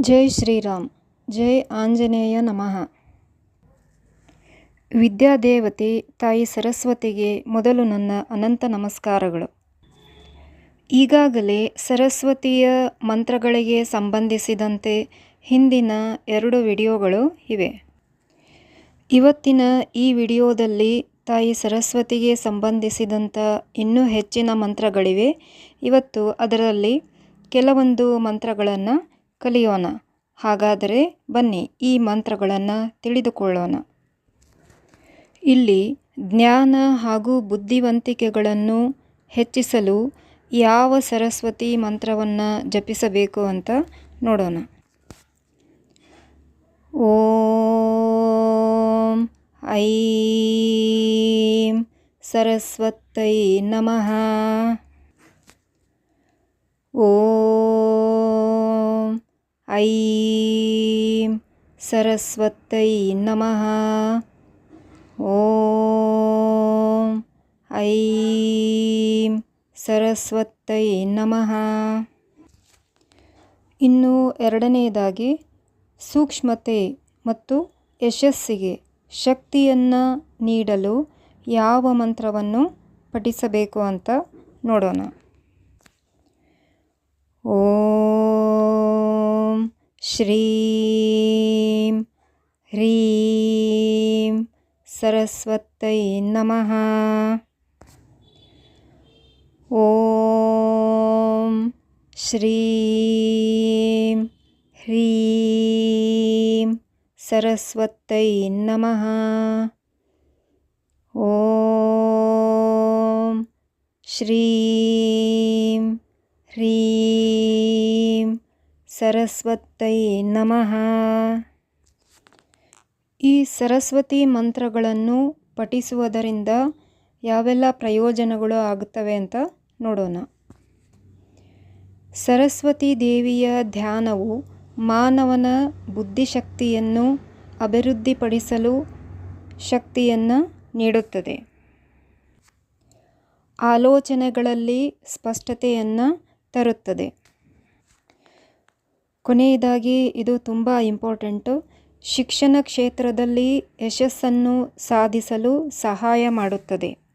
ಜೈ ಶ್ರೀರಾಮ್, ಜೈ ಆಂಜನೇಯ ನಮಃ. ವಿದ್ಯಾದೇವತೆ ತಾಯಿ ಸರಸ್ವತಿಗೆ ಮೊದಲು ನನ್ನ ಅನಂತ ನಮಸ್ಕಾರಗಳು. ಈಗಾಗಲೇ ಸರಸ್ವತಿಯ ಮಂತ್ರಗಳಿಗೆ ಸಂಬಂಧಿಸಿದಂತೆ ಹಿಂದಿನ ಎರಡು ವಿಡಿಯೋಗಳು ಇವೆ. ಇವತ್ತಿನ ಈ ವಿಡಿಯೋದಲ್ಲಿ ತಾಯಿ ಸರಸ್ವತಿಗೆ ಸಂಬಂಧಿಸಿದಂಥ ಇನ್ನೂ ಹೆಚ್ಚಿನ ಮಂತ್ರಗಳಿವೆ. ಇವತ್ತು ಅದರಲ್ಲಿ ಕೆಲವೊಂದು ಮಂತ್ರಗಳನ್ನು ಕಲಿಯೋಣ. ಹಾಗಾದರೆ ಬನ್ನಿ ಈ ಮಂತ್ರಗಳನ್ನು ತಿಳಿದುಕೊಳ್ಳೋಣ. ಇಲ್ಲಿ ಜ್ಞಾನ ಹಾಗೂ ಬುದ್ಧಿವಂತಿಕೆಗಳನ್ನು ಹೆಚ್ಚಿಸಲು ಯಾವ ಸರಸ್ವತಿ ಮಂತ್ರವನ್ನು ಜಪಿಸಬೇಕು ಅಂತ ನೋಡೋಣ. ಓಂ ಐಂ ಸರಸ್ವತೈ ನಮಃ. ಓಂ ಐಂ ಸರಸ್ವತೈ ನಮಃ ಓಂ ಐಂ ಸರಸ್ವತೈ ನಮಃ ಇನ್ನು ಎರಡನೆಯದಾಗಿ ಸೂಕ್ಷ್ಮತೆ ಮತ್ತು ಯಶಸ್ಸಿಗೆ ಶಕ್ತಿಯನ್ನು ನೀಡಲು ಯಾವ ಮಂತ್ರವನ್ನು ಪಠಿಸಬೇಕು ಅಂತ ನೋಡೋಣ. ಓಂ ಶ್ರೀಂ ಹ್ರೀಂ ಸರಸ್ವತೈ ನಮಃ ಓಂ ಶ್ರೀಂ ಹ್ರೀಂ ಸರಸ್ವತೈ ನಮಃ ಓಂ ಶ್ರೀಂ ಹ್ರೀಂ ಸರಸ್ವತೈ ನಮಃ. ಈ ಸರಸ್ವತಿ ಮಂತ್ರಗಳನ್ನು ಪಠಿಸುವುದರಿಂದ ಯಾವೆಲ್ಲ ಪ್ರಯೋಜನಗಳು ಆಗುತ್ತವೆ ಅಂತ ನೋಡೋಣ. ಸರಸ್ವತಿ ದೇವಿಯ ಧ್ಯಾನವು ಮಾನವನ ಬುದ್ಧಿಶಕ್ತಿಯನ್ನು ಅಭಿವೃದ್ಧಿಪಡಿಸಲು ಶಕ್ತಿಯನ್ನು ನೀಡುತ್ತದೆ. ಆಲೋಚನೆಗಳಲ್ಲಿ ಸ್ಪಷ್ಟತೆಯನ್ನು ತರುತ್ತದೆ. ಕೊನೆಯದಾಗಿ ಇದು ತುಂಬ ಇಂಪಾರ್ಟೆಂಟು. ಶಿಕ್ಷಣ ಕ್ಷೇತ್ರದಲ್ಲಿ ಯಶಸ್ಸನ್ನು ಸಾಧಿಸಲು ಸಹಾಯ ಮಾಡುತ್ತದೆ.